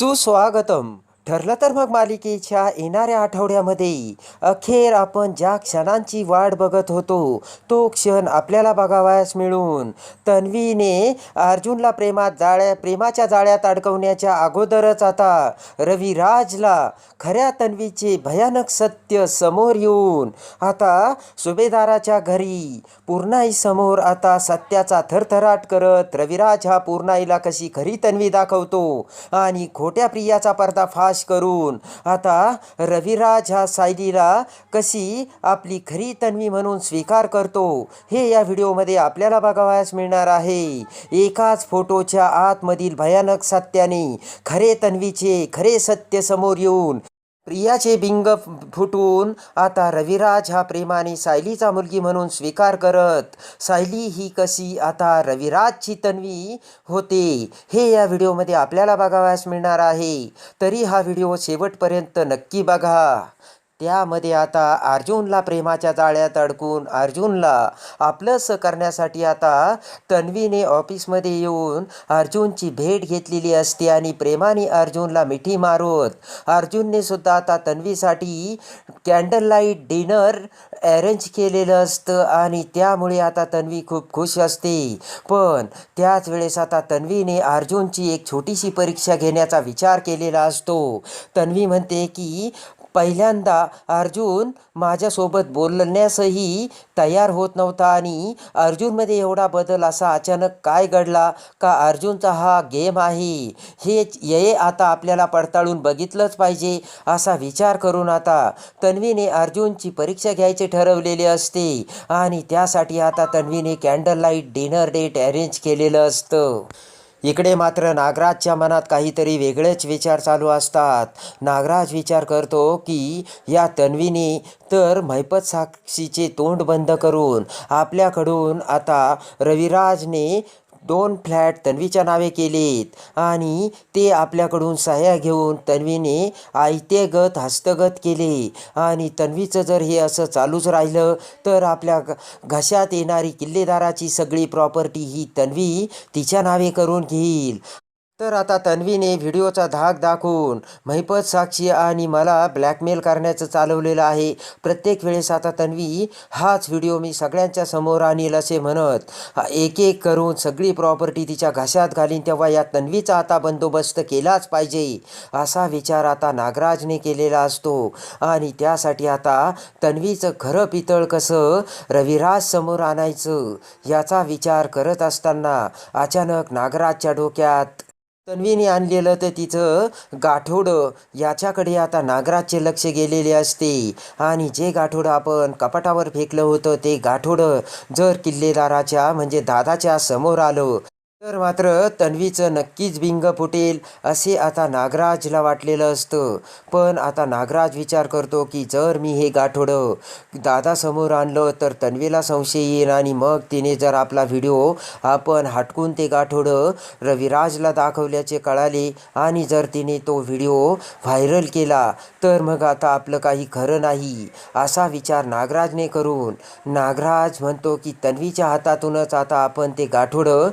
सुस्वागतम। ठरलं तर मग मालिकेच्या येणाऱ्या आठवड्यामध्ये अखेर आपण ज्या क्षणांची वाट बघत होतो तो क्षण आपल्याला बघावयास मिळून. तन्वीने अर्जुनला प्रेमात जाळ्या प्रेमाच्या जाळ्यात अडकवण्याच्या अगोदरच आता रविराजला खऱ्या तन्वीचे भयानक सत्य समोर येऊन आता सुभेदाराच्या घरी पूर्णाई समोर आता सत्याचा थरथराट करत रविराज हा पूर्णाईला कशी खरी तन्वी दाखवतो आणि खोट्या प्रियाचा पर्दाफाश करून. आता रविराज हा सायलीला कशी आपली खरी तन्वी म्हणून स्वीकार करतो हे या व्हिडिओमध्ये आपल्याला बघावयास मिळणार आहे. एकाच फोटोच्या आतमधील भयानक सत्याने खरे तन्वीचे खरे सत्य समोर येऊन प्रियाचे बिंग फुटून आता रविराज हा प्रेमाने सायलीचा मुलगी म्हणून स्वीकार करत सायली ही कशी आता रविराजची तन्वी होते हे या व्हिडिओमध्ये आपल्याला बघावयास मिळणार आहे. तरी हा व्हिडिओ शेवटपर्यंत नक्की बघा. त्यामध्ये आता अर्जुनला प्रेमाच्या जाळ्यात अडकून अर्जुनला आपलंसं करण्यासाठी आता तन्वीने ऑफिसमध्ये येऊन अर्जुनची भेट घेतलेली असते आणि प्रेमाने अर्जुनला मिठी मारत अर्जुनने सुद्धा आता तन्वीसाठी कॅन्डल लाइट डिनर अरेंज केलेलं असतं आणि त्यामुळे आता तन्वी खूप खुश असते. पण त्याच वेळेस आता तन्वीने अर्जुनची एक छोटीशी परीक्षा घेण्याचा विचार केलेला असतो. तन्वी म्हणते की पहिल्यांदा अर्जुन माझ्यासोबत बोलण्यासही तयार होत नव्हता आणि अर्जुनमध्ये एवढा बदल असा अचानक काय घडला? का अर्जुनचा हा गेम आहे? हे हे आता आपल्याला पडताळून बघितलंच पाहिजे असा विचार करून आता तन्वीने अर्जुनची परीक्षा घ्यायचे ठरवलेले असते आणि त्यासाठी आता तन्वीने candle light dinner date arrange केलेलं असतं. इकडे मात्र नागराजच्या मनात काहीतरी वेगळेच विचार चालू असतात. नागराज विचार करतो की या तन्वीने तर मैपत साक्षीचे तोंड बंद करून आपल्याकडून आता रविराजने दोन फ्लॅट तन्वीच्या नावे केलेत. आणि ते आपल्याकडून सहाय्या घेऊन तन्वीने आयतेगत हस्तगत केले. आणि तन्वीचं जर हे असं चालूच राहिलं तर आपल्या घ- घशात येणारी किल्लेदाराची सगळी प्रॉपर्टी ही तन्वी तिच्या नावे करून घेईल. तर आता तन्वीने व्हिडिओचा धाक दाखवून महिपत साक्षी आणि मला ब्लॅकमेल करण्याचं चालवलेलं आहे. प्रत्येक वेळेस आता तन्वी हाच व्हिडिओ मी सगळ्यांच्या समोर आणील असे म्हणत एक एक करून सगळी प्रॉपर्टी तिच्या घशात घालीन तेव्हा या तन्वीचा आता बंदोबस्त केलाच पाहिजे. असा विचार आता नागराजने केलेला असतो. आणि त्यासाठी आता तन्वीचं खरं पितळ कसं रविराज समोर आणायचं याचा विचार करत असताना अचानक नागराजच्या डोक्यात तन्वीने आणलेलं तर तिचं गाठोडं याच्याकडे आता नागराजचे लक्ष गेलेले असते. आणि जे गाठोडं आपण कपाटावर फेकलं होतं ते गाठोडं जर किल्लेदाराच्या म्हणजे दादाच्या समोर आलं तर मात्र तन्वीचं नक्कीच बिंग फुटेल असे आता नागराजला वाटलेलं असतं. पण आता नागराज विचार करतो की जर मी हे गाठोडं दादासमोर आणलं तर तन्वीला संशय येईल आणि मग तिने जर आपला व्हिडिओ आपण हटकून ते गाठोडं रविराजला दाखवल्याचे कळाले आणि जर तिने तो व्हिडिओ व्हायरल केला तर मग आता आपलं काही खरं नाही असा विचार नागराजने करून नागराज म्हणतो की तन्वीच्या हातातूनच आता आपण ते गाठोडं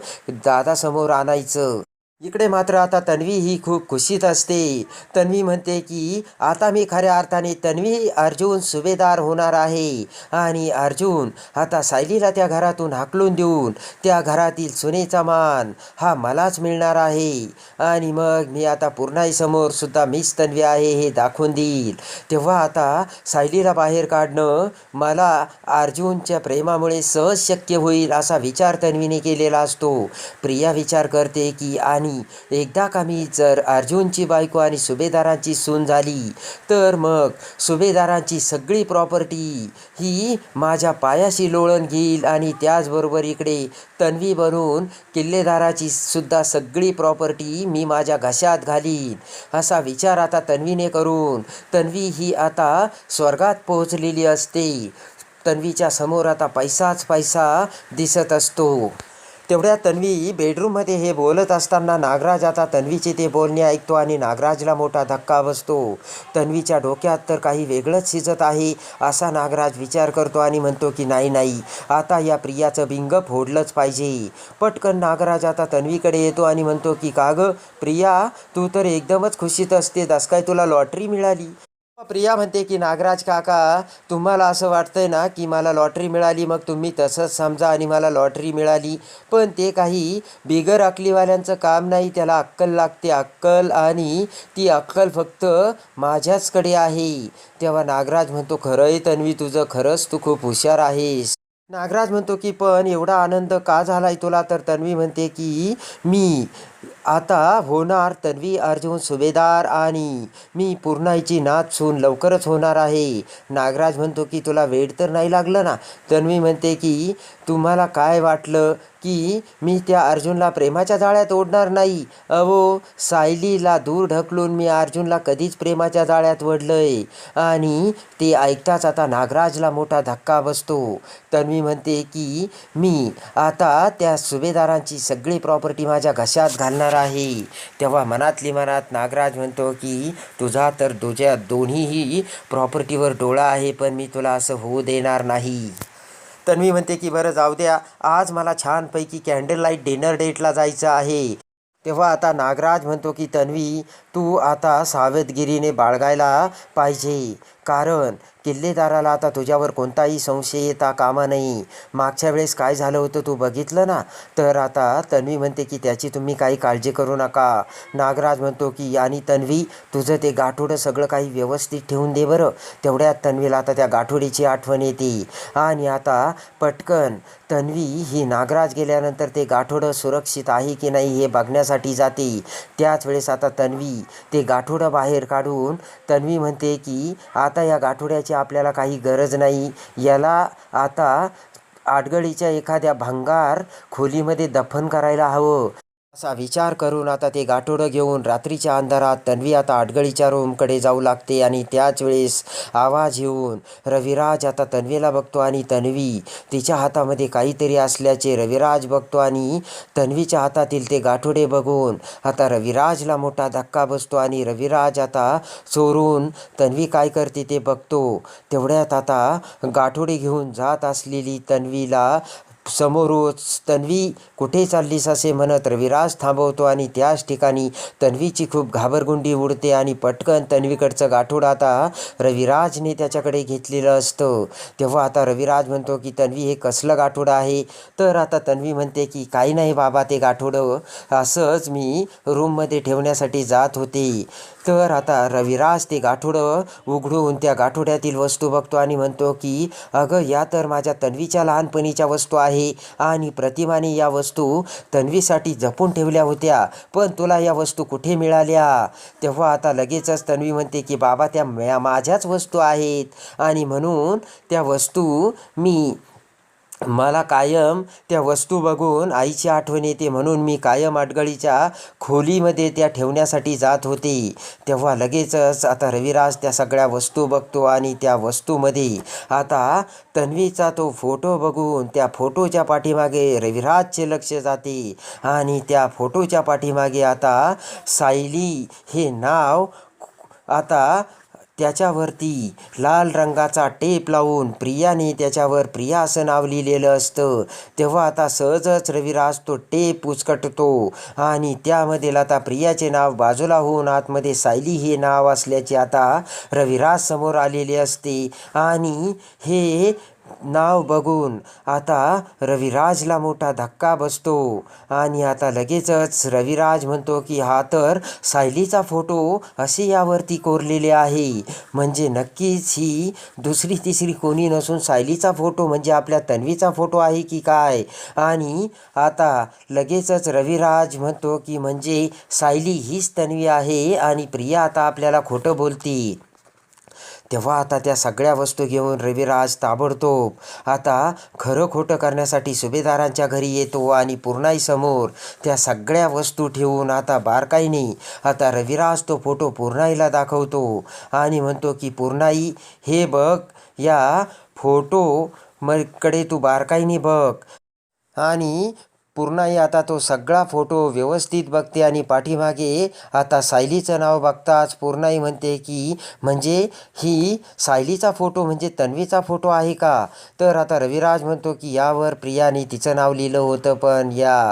दादासमोर आणायचं. इकडे मात्र आता तन्वी ही खूप खुशीत असते. तन्वी म्हणते की आता मी खऱ्या अर्थाने तन्वी अर्जुन सुभेदार होणार आहे. आणि अर्जुन आता सायलीला त्या घरातून हाकलून देऊन त्या घरातील सुनेचा मान हा मलाच मिळणार आहे. आणि मग मी आता पूर्णाईसमोर सुद्धा मीच तन्वी आहे हे दाखवून देईल. तेव्हा आता सायलीला बाहेर काढणं मला अर्जुनच्या प्रेमामुळे सहज शक्य होईल असा विचार तन्वीने केलेला असतो. प्रिया विचार करते की आणि एकदा का मी जर अर्जुनची बायको आणि सुभेदारांची सून झाली तर मग सुभेदारांची सगळी प्रॉपर्टी ही माझ्या पायाशी लोळण घेईल आणि त्याचबरोबर इकडे तन्वी बनून किल्लेदाराची सुद्धा सगळी प्रॉपर्टी मी माझ्या घशात घालीन. असा विचार आता तन्वीने करून तन्वी ही आता स्वर्गात पोहोचलेली असते. तन्वीच्या समोर आता पैसाच पैसा दिसत असतो. तेवढ्या तन्वी बेडरूममध्ये हे बोलत असताना नागराज आता तन्वीचे ते बोलणे ऐकतो आणि नागराजला मोठा धक्का बसतो. तन्वीच्या डोक्यात तर काही वेगळंच शिजत आहे असा नागराज विचार करतो आणि म्हणतो की नाही नाही आता या प्रियाचं बिंग फोडलंच पाहिजे. पटकन नागराज आता तन्वीकडे येतो आणि म्हणतो की का गं प्रिया तू तर एकदमच खुशीत असते दस काय तुला लॉटरी मिळाली? प्रिया म्हणते की नागराज काका तुम्हाला असं वाटतंय ना की मला लॉटरी मिळाली मग तुम्ही तसंच समजा आणि मला लॉटरी मिळाली. पण ते काही बिगर अकलीवाल्यांचं काम नाही त्याला अक्कल लागते. अक्कल आणि ती अक्कल फक्त माझ्याचकडे आहे. तेव्हा नागराज म्हणतो खरंय तन्वी तुझं खरंच तू खूप हुशार आहेस. नागराज म्हणतो की पण एवढा आनंद का झालाय तुला? तर तन्वी म्हणते की मी आता होणार तन्वी अर्जुन सुभेदार आणि मी पूर्णाईची नाच सून लवकरच होणार आहे. नागराज म्हणतो की तुला वेळ तर नाही लागलं ना? तन्वी म्हणते की तुम्हाला काय वाटलं की मी त्या अर्जुनला प्रेमाच्या जाळ्यात ओढणार नाही? अहो सायलीला दूर ढकलून मी अर्जुनला कधीच प्रेमाच्या जाळ्यात ओढलंय आणि ते ऐकताच आता नागराजला मोठा धक्का बसतो. तन्वी म्हणते की मी आता त्या सुभेदारांची सगळी प्रॉपर्टी माझ्या घशात घालणार आहे. तेव्हा मनातली मनात नागराज म्हणतो की तुझा तर तुझ्या दोन्हीही प्रॉपर्टीवर डोळा आहे पण मी तुला असं होऊ देणार नाही. तन्वी म्हणते की बरं जाऊ द्या. आज मला छानपैकी कॅन्डल लाइट डिनर डेटला जायचं आहे. तेव्हा आता नागराज म्हणतो की तन्वी तू आता सावधगिरीने बाळगायला पाहिजे. कारण किल्लेदाराला आता तुझ्यावर कोणताही संशय येता कामा नाही. मागच्या वेळेस काय झालं होतं तू बघितलं ना? तर आता तन्वी म्हणते की त्याची तुम्ही काही काळजी करू नका. नागराज म्हणतो की आणि तन्वी तुझं ते गाठोडं सगळं काही व्यवस्थित ठेवून दे बरं. तेवढ्यात तन्वीला आता त्या गाठोडीची आठवण येते. आणि आता पटकन तन्वी ही नागराज गेल्यानंतर ते गाठोडं सुरक्षित आहे की नाही हे बघण्यासाठी जाते. त्याच वेळेस आता तन्वी ते गाठोडं बाहेर काढून तन्वी म्हणते की आता आता या गाठोड्याची आपल्याला काही गरज नाही. याला आता आडगळीच्या एखाद्या भंगार खोलीमध्ये दफन करायला हवं. असा विचार करून आता ते गाठोडं घेऊन रात्रीच्या अंधारात तन्वी आता आडगळीच्या रूमकडे जाऊ लागते आणि त्याच वेळेस आवाज येऊन रविराज आता तन्वीला बघतो आणि तन्वी तिच्या हातामध्ये काहीतरी असल्याचे रविराज बघतो आणि तन्वीच्या हातातील ते गाठोडे बघून आता रविराजला मोठा धक्का बसतो आणि रविराज आता चोरून तन्वी काय करते ते बघतो. तेवढ्यात आता गाठोडे घेऊन जात असलेली तन्वीला समोरच तन्वी कुठे चाललीस असे म्हणत रविराज थांबवतो आणि त्याच ठिकाणी तन्वीची खूप घाबरगुंडी उडते आणि पटकन तन्वीकडचं गाठोड आता रविराजने त्याच्याकडे घेतलेलं असतं. तेव्हा आता रविराज म्हणतो की तन्वी हे कसलं गाठोडं आहे? तर आता तन्वी म्हणते की काही नाही बाबा ते गाठोडं असंच मी रूममध्ये ठेवण्यासाठी जात होते. तर आता रविराज ते गाठोडं उघडून त्या गाठोड्यातील वस्तू बघतो आणि म्हणतो की अगं या तर माझ्या तन्वीच्या लहानपणीच्या वस्तू आहे आणि प्रतिमाने या वस्तू तन्वीसाठी जपून ठेवल्या होत्या. पण तुला या वस्तू कुठे मिळाल्या? तेव्हा आता लगेचच तन्वी म्हणते की बाबा त्या माझ्याच वस्तू आहेत. आणि म्हणून त्या वस्तू मी मला कायम त्या वस्तू बघून आईची आठवण येते म्हणून मी कायम आटगळीच्या खोलीमध्ये त्या ठेवण्यासाठी जात होते. तेव्हा लगेचच आता रविराज त्या सगळ्या वस्तू बघतो आणि त्या वस्तूमध्ये आता तन्वीचा तो फोटो बघून त्या फोटोच्या पाठीमागे रविराजचे लक्ष जाते आणि त्या फोटोच्या पाठीमागे आता सायली हे नाव आता त्याच्यावरती लाल रंगाचा टेप लावून प्रियाने त्याच्यावर प्रिया असं नाव लिहिलेलं असतं. तेव्हा आता सहजच रविराज तो टेप उचकटतो आणि त्यामध्ये आता प्रियाचे नाव बाजूला होऊन आतमध्ये सायली हे नाव असल्याचे आता रविराज समोर आलेले असते. आणि हे नाव बघून आता रविराजला मोठा धक्का बसतो. आणि आता लगेचच रविराज म्हणतो की हा तर सायलीचा फोटो असे यावरती कोरलेले आहे. म्हणजे नक्कीच ही दुसरी तिसरी कोणी नसून सायलीचा फोटो म्हणजे आपल्या तन्वीचा फोटो आहे की काय? आणि आता लगेचच रविराज म्हणतो की म्हणजे सायली हीच तन्वी आहे आणि प्रिया आता आपल्याला खोटं बोलती. तेव्हा आता त्या सगळ्या वस्तू घेऊन रविराज ताबडतोब आता खरं खोटं करण्यासाठी सुभेदारांच्या घरी येतो आणि पूर्णाईसमोर त्या सगळ्या वस्तू ठेवून आता बारकाईने आता रविराज तो फोटो पूर्णाईला दाखवतो आणि म्हणतो की पूर्णाई हे बघ या फोटो म कडे तू बारकाईने बघ. आणि पूर्णाई आता तो सगळा फोटो व्यवस्थित बघते आणि पाठीमागे आता सायलीचं नाव बघताच पूर्णाई म्हणते की म्हणजे ही सायलीचा फोटो म्हणजे तन्वीचा फोटो आहे का? तर आता रविराज म्हणतो की यावर प्रियाने तिचं नाव लिहिलं होतं पण या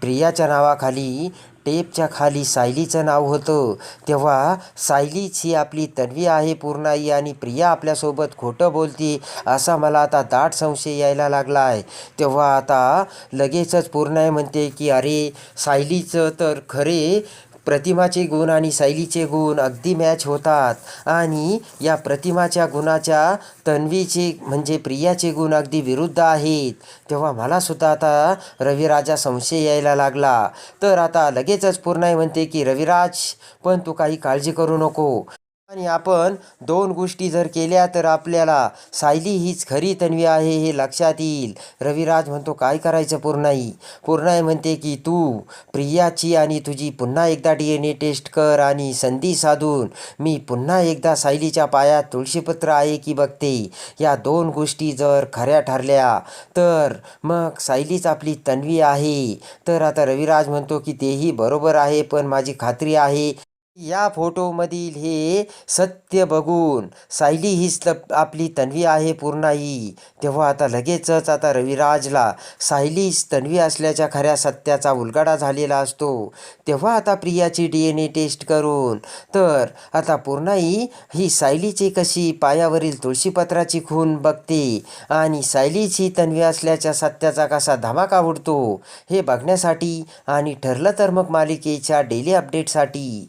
प्रियाच्या नावाखाली टेपच्या खाली सायलीचं नाव होतं. तेव्हा सायलीच ही आपली तन्वी आहे पूर्णाई आणि प्रिया आपल्यासोबत खोटं बोलती असा मला आता दाट संशय यायला लागला आहे तेव्हा आता लगेचच पूर्णाई म्हणते की अरे सायलीचं तर खरे प्रतिमाचे गुण आणि सायलीचे गुण अगदी मॅच होतात. आणि या प्रतिमाच्या गुणाच्या तन्वीचे म्हणजे प्रियाचे गुण अगदी विरुद्ध आहेत. तेव्हा मला सुद्धा आता रविराजा संशय यायला लागला. तर आता लगेचच पूर्णाई म्हणते की रविराज पण तू काही काळजी करू नको. आणि आपण दोन गोष्टी जर केल्या तर आपल्याला सायली हीच खरी तन्वी आहे हे लक्षात येईल. रविराज म्हणतो काय करायचं पूर्णाई? पूर्णाई म्हणते की तू प्रियाची आणि तुझी पुन्हा एकदा डी एन ए टेस्ट कर आणि संधी साधून मी पुन्हा एकदा सायलीच्या पायात तुळशीपत्र आहे की बघते. या दोन गोष्टी जर खऱ्या ठरल्या तर मग सायलीच आपली तन्वी आहे. तर आता रविराज म्हणतो की तेही बरोबर आहे पण माझी खात्री आहे या फोटोमधील हे सत्य बघून सायली हीच आपली तन्वी आहे पूर्णाई. तेव्हा आता लगेचच आता रविराजला सायलीच तन्वी असल्याच्या खऱ्या सत्याचा उलगडा झालेला असतो. तेव्हा आता प्रियाची डी एन ए टेस्ट करून तर आता पूर्णाई ही सायलीची कशी पायावरील तुळशीपत्राची खून बघते आणि सायलीची तन्वी असल्याच्या सत्याचा कसा धमाका उडतो हे बघण्यासाठी आणि ठरलं तर मग मालिकेच्या डेली अपडेटसाठी.